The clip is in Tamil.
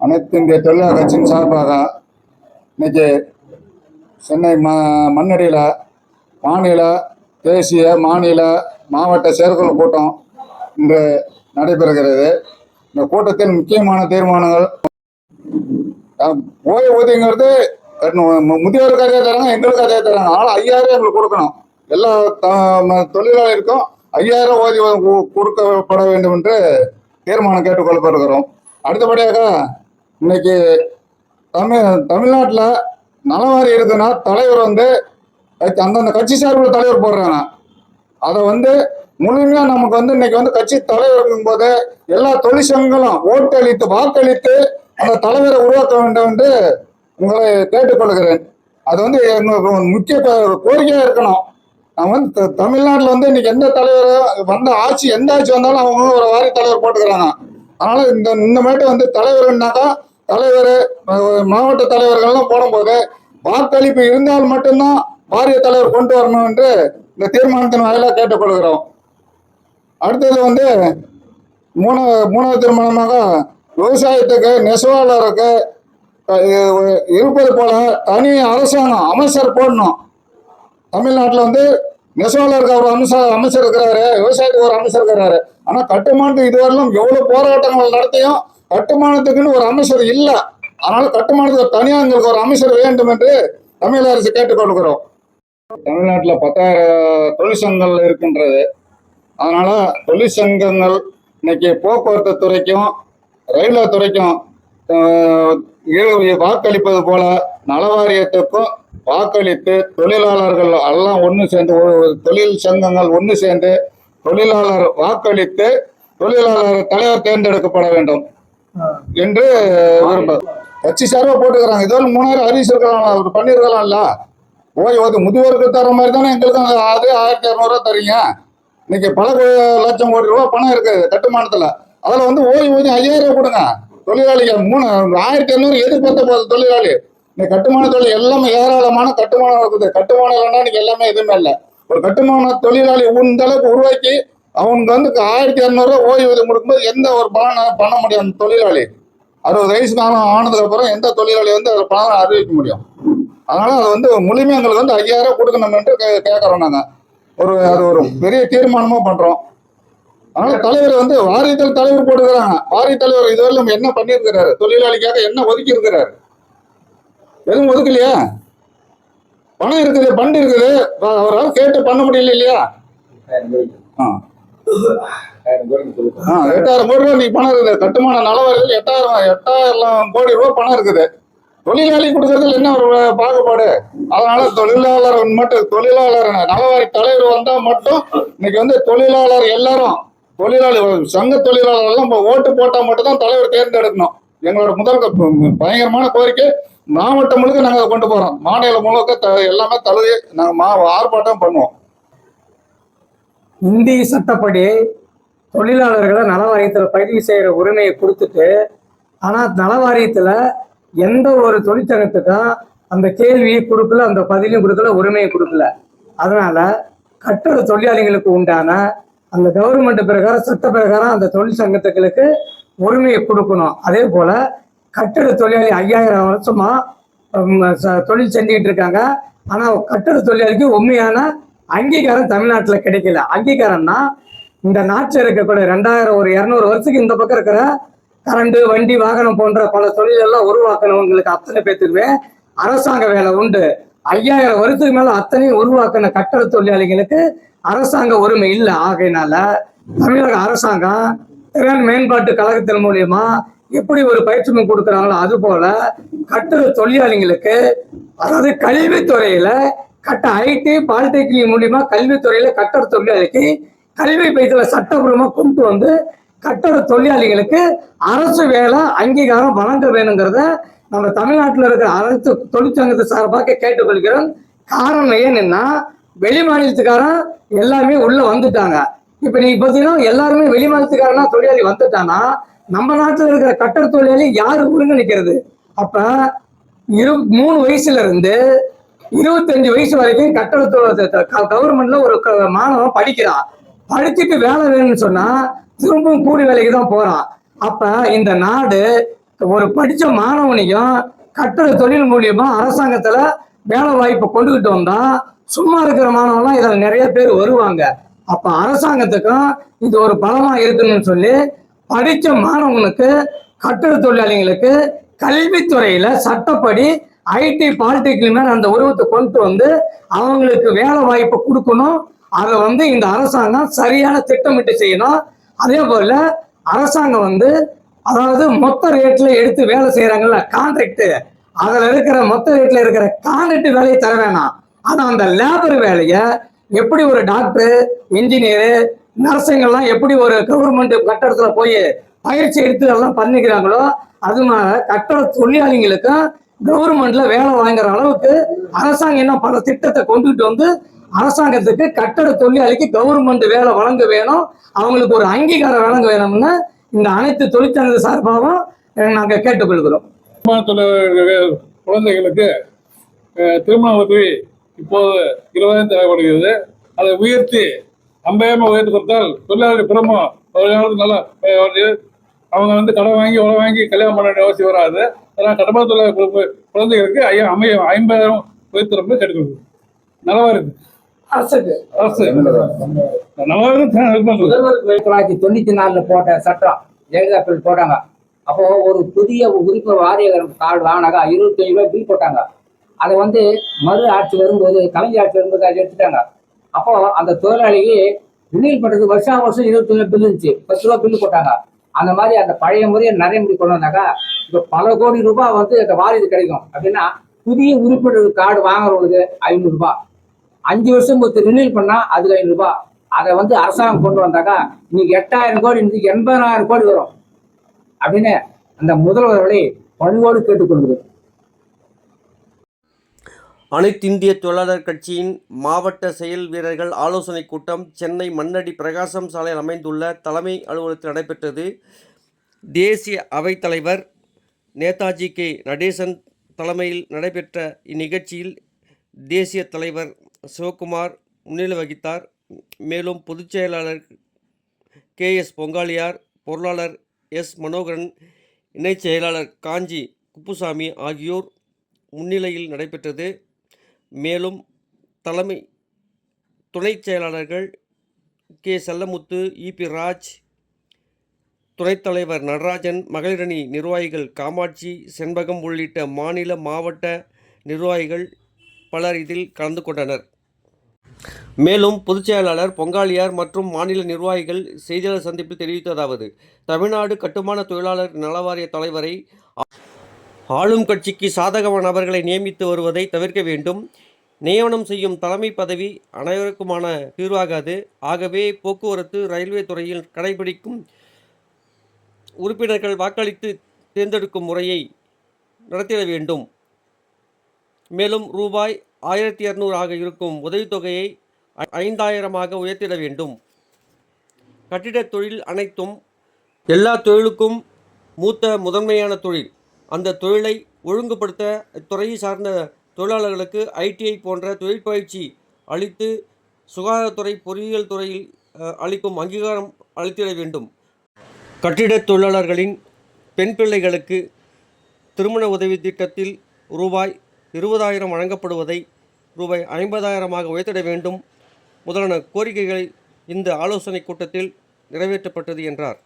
அனைத்து இந்திய தொழிலாளர் கட்சியின் சார்பாக இன்னைக்கு சென்னை ம மண்ணடியில் மாநில தேசிய மாநில மாவட்ட செயற்குழு கூட்டம் இன்று நடைபெறுகிறது. இந்த கூட்டத்தில் முக்கியமான தீர்மானங்கள் ஓய்வூதியங்கிறது கட்டணும். முதியோருக்கு அதே தராங்க எங்களுக்கு அதே தராங்க. ஆனால் ஐயாயிரம் எங்களுக்கு கொடுக்கணும். எல்லா தொழிலாளருக்கும் ஐயாயிரம் ஓய்வு கொடுக்கப்பட வேண்டும் என்று தீர்மானம் கேட்டுக்கொள்ளப்படுகிறோம் அடுத்தபடியாக இன்னைக்கு தமிழ் தமிழ்நாட்டில் நலவாரி இருக்குன்னா தலைவர் வந்து அந்தந்த கட்சி சார்பில் தலைவர் போடுறாங்க. அதை வந்து முழுமையாக நமக்கு வந்து இன்னைக்கு வந்து கட்சி தலைவர் போது எல்லா தொழிற்சங்கங்களும் ஓட்டளித்து வாக்களித்து அந்த தலைவரை உருவாக்க வேண்டும் என்று உங்களை கேட்டுக்கொள்கிறேன். அது வந்து எங்களுக்கு முக்கிய கோரிக்கையாக இருக்கணும். நான் வந்து த- வந்து இன்னைக்கு எந்த தலைவர் வந்த ஆட்சி எந்த ஆட்சி வந்தாலும் அவங்க ஒரு வாரி தலைவர் போட்டுக்கிறாங்க. அதனால இந்த இந்த மாதிரி வந்து தலைவர்னாக்கா தலைவர் மாவட்ட தலைவர்கள்லாம் போடும்போது வாக்களிப்பு இருந்தால் மட்டும்தான் வாரிய தலைவர் கொண்டு வரணும் என்று இந்த தீர்மானத்தின் வாயிலாக கேட்டுக்கொள்கிறோம். அடுத்தது வந்து மூணு மூணாவது தீர்மானமாக விவசாயத்துக்கு நெசவாளருக்கு இருப்பது போல தனி அரசாங்கம் அமைச்சர் போடணும். தமிழ்நாட்டில் வந்து நெசவாளருக்கு ஒரு அமைச்சர் அமைச்சர் இருக்கிறாரு விவசாயத்துக்கு ஒரு அமைச்சர் இருக்கிறாரு ஆனால் கட்டுமானத்துக்கு இதுவரையிலும் எவ்வளோ போராட்டங்கள் நடத்தியும் கட்டுமானத்துக்குன்னு ஒரு அமைச்சர் இல்லை. அதனால கட்டுமானத்துக்கு தனியாக எங்களுக்கு ஒரு அமைச்சர் வேண்டும் என்று தமிழக அரசு கேட்டுக்கொள்கிறோம் தமிழ்நாட்டில் பத்தாயிரம் தொழிற்சங்கங்கள் இருக்கின்றது. அதனால தொழிற்சங்கங்கள் இன்னைக்கு போக்குவரத்து துறைக்கும் ரயில்வே துறைக்கும் வாக்களிப்பது போல நலவாரியத்துக்கும் வாக்களித்து தொழிலாளர்கள் எல்லாம் ஒன்று சேர்ந்து தொழில் சங்கங்கள் ஒன்று சேர்ந்து தொழிலாளர் வாக்களித்து தொழிலாளர் தலைவர் தேர்ந்தெடுக்கப்பட வேண்டும். என்று விரும்ப கட்சி சார்பாக போட்டுக்கிறாங்க. இதோட மூணாயிரம் அறிவிச்சிருக்கலாம் அவர் பண்ணியிருக்கலாம்ல ஓய்வு முதியோருக்கு தர மாதிரி தானே எங்களுக்கு அது அதே ஆயிரத்தி இரநூறுவா தரீங்க. இன்னைக்கு பல லட்சம் கோடி ரூபா பணம் இருக்குது கட்டுமானத்தில். அதில் வந்து ஓய்வூதியம் ஐயாயிரம் கொடுங்க. தொழிலாளிகள் மூணு ஆயிரத்தி இரநூறு எதிர்பார்த்த போகுது தொழிலாளி. இந்த கட்டுமான தொழில் எல்லாமே ஏராளமான கட்டுமானம் இருக்குது. கட்டுமானம் இல்லைன்னா இன்னைக்கு எல்லாமே எதுவுமே இல்லை. ஒரு கட்டுமான தொழிலாளி இந்த அளவுக்கு உருவாக்கி அவனுக்கு வந்து ஆயிரத்தி இரநூறுவா ஓய்வூதியம் கொடுக்கும்போது எந்த ஒரு பலனை பண்ண முடியும் அந்த தொழிலாளி? அறுபது வயசு காலம் ஆனதுக்கு அப்புறம் எந்த தொழிலாளி வந்து அதில் பணம் அறிவிக்க முடியும்? அதனால அது வந்து முழுமையாக எங்களுக்கு வந்து ஐயாயிரம் கொடுக்கணும் என்று கே கேட்குறோம் நாங்கள் ஒரு அது ஒரு பெரிய தீர்மானமும் பண்ணுறோம் அதனால தலைவர் வந்து வாரியத்தில் தலைவர் போட்டுக்கிறாங்க. வாரிய தலைவர் இதுவரை என்ன பண்ணியிருக்கிறாரு? தொழிலாளிக்காக என்ன ஒதுக்கி இருக்கிறாரு எதுவும் ஒதுக்கலையா? பணம் இருக்குது பண்டு இருக்குது. அவரால் கேட்டு பண்ண முடியல இல்லையா? ஆ. ஆ, எட்டாயிரம் கோடி ரூபாய் நீ பணம் இருக்குது. கட்டுமான நலவரிகள் எட்டாயிரம் எட்டாயிரம் கோடி ரூபாய் பணம் இருக்குது. தொழிலாளி கொடுக்கறதுல என்ன ஒரு பாகுபாடு? அதனால தொழிலாளர் மட்டும் தொழிலாளர் நலவாரி தலைவர் வந்தா மட்டும் இன்னைக்கு வந்து தொழிலாளர் எல்லாரும் தொழிலாளி சங்க தொழிலாளர் எல்லாம் இப்போ ஓட்டு போட்டா மட்டும்தான் தலைவர் தேர்ந்தெடுக்கணும். எங்களோட முதல் பயங்கரமான கோரிக்கை மாவட்டம் முழுக்க நாங்கள் அதை கொண்டு போறோம். மாநிலம் முழுக்க த- எல்லாமே தழுவி நாங்கள் மா ஆர்ப்பாட்டம் பண்ணுவோம். இந்திய சட்டப்படி தொழிலாளர்களை நலவாரியத்தில் பதிவு செய்கிற உரிமையை கொடுத்துட்டு ஆனால் நலவாரியத்தில் எந்த ஒரு தொழிற்சங்கத்துக்கும் அந்த கேள்வியை கொடுக்கல அந்த பதிலையும் கொடுக்கல உரிமையை கொடுக்கல. அதனால் கட்டட தொழிலாளிகளுக்கு உண்டான அந்த கவர்மெண்ட் பிரகாரம் சட்ட பிரகாரம் அந்த தொழிற்சங்கத்துகளுக்கு உரிமையை கொடுக்கணும். அதே போல் கட்டட தொழிலாளி ஐயாயிரம் வருஷமாக தொழில் செஞ்சுக்கிட்டு இருக்காங்க. ஆனால் கட்டட தொழிலாளிக்கு உண்மையான அங்கீகாரம் தமிழ்நாட்டில் கிடைக்கல. அங்கீகாரம்னா இந்த நாட்டில் இருக்கக்கூடிய ரெண்டாயிரம் ஒரு இரநூறு வருஷத்துக்கு இந்த பக்கம் இருக்கிற கரண்டு வண்டி வாகனம் போன்ற பல தொழிலெல்லாம் உருவாக்கணவங்களுக்கு அத்தனை பேத்துக்குமே. அரசாங்க வேலை உண்டு. ஐயாயிரம் வருஷத்துக்கு மேல அத்தனையும் உருவாக்கின கட்டட தொழிலாளிகளுக்கு அரசாங்க உரிமை இல்லை. ஆகையினால தமிழக அரசாங்கம் திறன் மேம்பாட்டு கழகத்தின் மூலியமா எப்படி ஒரு பயிற்சி கொடுக்குறாங்களோ அது போல கட்டட தொழிலாளிகளுக்கு அதாவது கல்வித்துறையில கட்ட ஐடி பாலிடெக்னிக் மூலியமா கல்வித்துறையில கட்டட தொழிலாளிக்கு கல்வி பயிற்சியில சட்டப்பூர்வமா கொண்டு வந்து கட்டட தொழிலாளிகளுக்கு அரசு வேலை அங்கீகாரம் வழங்க வேணுங்கிறத நம்ம தமிழ்நாட்டில் இருக்கிற அரசு தொழிற்சங்கத்தை சார்பாக கேட்டுக்கொள்கிறோம். காரணம் ஏன்னா வெளி மாநிலத்துக்காரன் எல்லாமே உள்ள வந்துட்டாங்க. இப்ப நீங்க பாத்தீங்கன்னா எல்லாருமே வெளி மாநிலத்துக்காரனா தொழிலாளி வந்துட்டானா நம்ம நாட்டில் இருக்கிற கட்டட தொழிலாளி யாரு ஒருங்கிணைக்கிறது அப்ப இரு மூணு வயசுல இருந்து இருபத்தஞ்சு வயசு வரைக்கும் கட்டட கவர்மெண்ட்ல ஒரு மாணவன் படிக்கிறான் படிச்சுட்டு வேலை வேணும்னு சொன்னா திரும்பவும் கூலி வேலைக்கு தான் போறான். அப்ப இந்த நாடு ஒரு படிச்ச மாணவனையும் கட்டட தொழில் மூலியமா அரசாங்கத்துல வேலை வாய்ப்பை கொண்டுகிட்டு வந்தா சும்மா இருக்கிற மாணவன்லாம் இதுல நிறைய பேர் வருவாங்க. அப்ப அரசாங்கத்துக்கும் இது ஒரு பலமா இருக்கணும்னு சொல்லி படிச்ச மாணவனுக்கு கட்டட தொழிலாளிகளுக்கு கல்வித்துறையில சட்டப்படி ஐடி பாலிடெக்னிக் அந்த உருவத்தை கொண்டு வந்து அவங்களுக்கு வேலை வாய்ப்பு கொடுக்கணும். அதை வந்து இந்த அரசாங்கம் சரியான திட்டமிட்டு செய்யணும். அதே போல அரசாங்கம் வந்து அதாவது மொத்த ரேட்ல எடுத்து வேலை செய்யறாங்கல்ல கான்ட்ராக்ட் அதுல இருக்கிற மொத்த ரேட்ல இருக்கிற கான்ட்ராக்ட் வேலையை தர வேணாம். ஆனா அந்த லேபர் வேலையை எப்படி ஒரு டாக்டர் இன்ஜினியரு நர்ஸுங்கெல்லாம் எப்படி ஒரு கவர்மெண்ட் கட்டடத்துல போய் பயிற்சி எடுத்து எல்லாம் பண்ணிக்கிறாங்களோ அது மாதிரி கட்டட தொழிலாளிகளுக்கும் கவர்மெண்ட்ல வேலை வாங்குற அளவுக்கு அரசாங்கம் என்ன பல திட்டத்தை கொண்டுட்டு வந்து அரசாங்கத்துக்கு கட்டட தொழிலாளிக்கு கவர்மெண்ட் வேலை வழங்க வேணும். அவங்களுக்கு ஒரு அங்கீகாரம் வழங்க வேணும்னு இந்த அனைத்து தொழிற்சங்க சார்பாகவும் நாங்க கேட்டுக்கொள்கிறோம். குழந்தைகளுக்கு திருமண உதவி இப்போது இருபதாயிரம் தேவைப்படுகிறது அதை உயர்த்தி ஐம்பதாயிரம் உயர்த்தி கொடுத்தால் தொழிலாளி குடும்பம் ஒரு காலத்துக்கு நல்லா அவங்க வந்து கடன் வாங்கி உழ வாங்கி கல்யாணம் பண்ண வேண்டிய அவசியம் வராது. அதனால் கடமை தொழிலாளர் குடும்ப குழந்தைகளுக்கு ஐயா அமைய ஐம்பதாயிரம் உயர்த்தி கேட்டுக்கொள்ளுது நல்லா இருக்கு. தொள்ளாயிரத்தி தொண்ணூத்தி நாலுல போட்ட சட்டம் ஜெயலலிதா போட்டாங்க. அப்போ ஒரு புதிய உறுப்பு வாரிய கார்டு வாங்கினாக்கா இருபத்தி ஐந்து ரூபாய் பில் போட்டாங்க. அதை வந்து மறு ஆட்சி வரும்போது கலைஞர் ஆட்சி வரும்போது அதை எடுத்துட்டாங்க. அப்போ அந்த தொழிலாளிக்கு பண்றது வருஷம் வருஷம் இருபத்தி ஐந்து பில் இருந்துச்சு. பத்து ரூபா பில் போட்டாங்க. அந்த மாதிரி அந்த பழைய முறையை நடைமுறை கொண்டு வந்தாக்கா இப்போ பல கோடி ரூபாய் வந்து அந்த வாரிது கிடைக்கும். அப்படின்னா புதிய உறுப்பினர் கார்டு வாங்குறவங்களுக்கு ஐநூறு ரூபாய். அஞ்சு வருஷம் ஒருத்தர் ரினியூல் பண்ணா அதுக்கு ஐநூறு ரூபாய். அதை வந்து அரசாங்கம் கொண்டு வந்தாக்கா இன்னைக்கு எட்டாயிரம் கோடி இன்னைக்கு எண்பதாயிரம் கோடி வரும். அப்படின்னு அந்த முதல்வர்களை பணிவோடு கேட்டுக்கொள்கிறேன் அனைத்திந்திய தொழிலாளர் கட்சியின் மாவட்ட செயல் வீரர்கள் ஆலோசனைக் கூட்டம் சென்னை மண்ணடி பிரகாசம் சாலையில் அமைந்துள்ள தலைமை அலுவலகத்தில் நடைபெற்றது. தேசிய அவைத்தலைவர் நேதாஜி கே. நடேசன் தலைமையில் நடைபெற்ற இந்நிகழ்ச்சியில் தேசிய தலைவர் சிவகுமார் முன்னிலை வகித்தார். மேலும் பொதுச் செயலாளர் கே. எஸ். பொங்காலியார் பொருளாளர் எஸ். மனோகரன் இணைச் செயலாளர் காஞ்சி குப்புசாமி ஆகியோர் முன்னிலையில் நடைபெற்றது. மேலும் தலைமை துணைச் செயலாளர்கள் கே. செல்லமுத்து இபி ராஜ் துணைத் தலைவர் நடராஜன் மகளிரணி நிர்வாகிகள் காமாட்சி செண்பகம் உள்ளிட்ட மாநில மாவட்ட நிர்வாகிகள் பலர் இதில் கலந்து கொண்டனர். மேலும் பொதுச் செயலாளர் பொங்காளியார் மற்றும் மாநில நிர்வாகிகள் செய்தியாளர் சந்திப்பில் தெரிவித்ததாவது தமிழ்நாடு கட்டுமான தொழிலாளர் நலவாரிய தலைவரை ஆளும் கட்சிக்கு சாதகமான நபர்களை நியமித்து வருவதை தவிர்க்க வேண்டும். நியமனம் செய்யும் தலைமை பதவி அனைவருக்குமான தீர்வாகாது. ஆகவே போக்குவரத்து ரயில்வே துறையில் கடைபிடிக்கும் உறுப்பினர்கள் வாக்களித்து தேர்ந்தெடுக்கும் முறையை நடத்திட வேண்டும். மேலும் ரூபாய் ஆயிரத்தி இரநூறு ஆக இருக்கும் உதவித்தொகையை ஐந்தாயிரமாக உயர்த்திட வேண்டும். கட்டிடத் தொழில் அனைத்தும் எல்லா தொழிலுக்கும் மூத்த முதன்மையான தொழில். அந்த தொழிலை ஒழுங்குபடுத்த இத்துறையை சார்ந்த தொழிலாளர்களுக்கு ஐடிஐ போன்ற தொழிற்பயிற்சி அளித்து சுகாதாரத்துறை பொறியியல் துறையில் அளிக்கும் அங்கீகாரம் அளித்திட வேண்டும். கட்டிடத் தொழிலாளர்களின் பெண் பிள்ளைகளுக்கு திருமண உதவி திட்டத்தில் ரூபாய் இருபதாயிரம் வழங்கப்படுவதை ரூபாய் ஐம்பதாயிரமாக உயர்த்திட வேண்டும். முதலான கோரிக்கைகளை இந்த ஆலோசனைக் கூட்டத்தில் நிறைவேற்றப்பட்டது என்றார்.